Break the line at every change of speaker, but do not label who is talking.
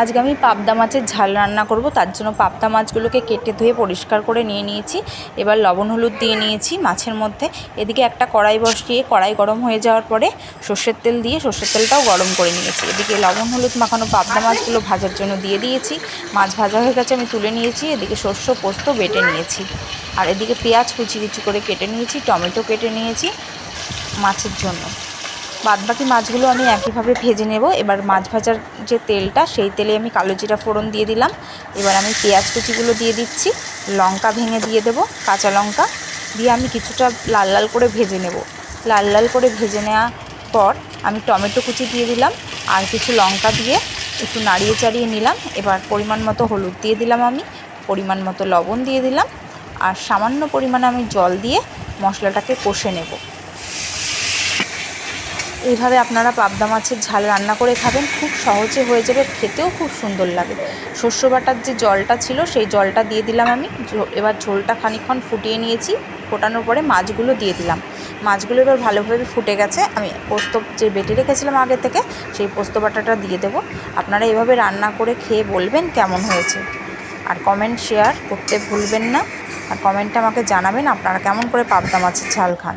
আজকে আমি পাবদা মাছের ঝাল রান্না করব, তার জন্য পাবদা মাছগুলোকে কেটে ধুয়ে পরিষ্কার করে নিয়ে নিয়েছি। এবার লবণ হলুদ দিয়ে নিয়েছি মাছের মধ্যে। এদিকে একটা কড়াই বসিয়ে কড়াই গরম হয়ে যাওয়ার পরে সর্ষের তেল দিয়ে সর্ষের তেলটাও গরম করে নিয়েছি। এদিকে লবণ হলুদ মাখানো পাবদা মাছগুলো ভাজার জন্য দিয়ে দিয়েছি। মাছ ভাজা হয়ে গেছে, আমি তুলে নিয়েছি। এদিকে শস্য পোস্ত বেটে নিয়েছি। আর এদিকে পেঁয়াজ কুচি কুচি করে কেটে নিয়েছি, টমেটো কেটে নিয়েছি মাছের জন্য। বাদবাকি মাছগুলো আমি একইভাবে ভেজে নেব। এবার মাছ ভাজার যে তেলটা, সেই তেলে আমি কালো জিরা ফোড়ন দিয়ে দিলাম। এবার আমি পেঁয়াজ কুচিগুলো দিয়ে দিচ্ছি। লঙ্কা ভেঙে দিয়ে দেবো, কাঁচা লঙ্কা। দিয়ে আমি কিছুটা লাল লাল করে ভেজে নেব। লাল লাল করে ভেজে নেওয়ার পর আমি টমেটো কুচি দিয়ে দিলাম আর কিছু লঙ্কা দিয়ে একটু নাড়িয়ে চাড়িয়ে নিলাম। এবার পরিমাণ মতো হলুদ দিয়ে দিলাম আমি, পরিমাণ মতো লবণ দিয়ে দিলাম। আর সামান্য পরিমাণে আমি জল দিয়ে মশলাটাকে কষে নেব। এইভাবে আপনারা পাবদা মাছের ঝাল রান্না করে খাবেন, খুব সহজে হয়ে যাবে, খেতেও খুব সুন্দর লাগে। শস্য বাটার যে জলটা ছিল, সেই জলটা দিয়ে দিলাম আমি। এবার ঝোলটা খানিকক্ষণ ফুটিয়ে নিয়েছি, ফোটানোর পরে মাছগুলো দিয়ে দিলাম। মাছগুলো এবার ভালোভাবে ফুটে গেছে, আমি পোস্ত যে বেটে রেখেছিলাম আগে থেকে, সেই পোস্ত বাটাটা দিয়ে দেবো। আপনারা এভাবে রান্না করে খেয়ে বলবেন কেমন হয়েছে। আর কমেন্ট শেয়ার করতে ভুলবেন না। আর কমেন্টে আমাকে জানাবেন আপনারা কেমন করে পাবদা মাছের ঝাল খান।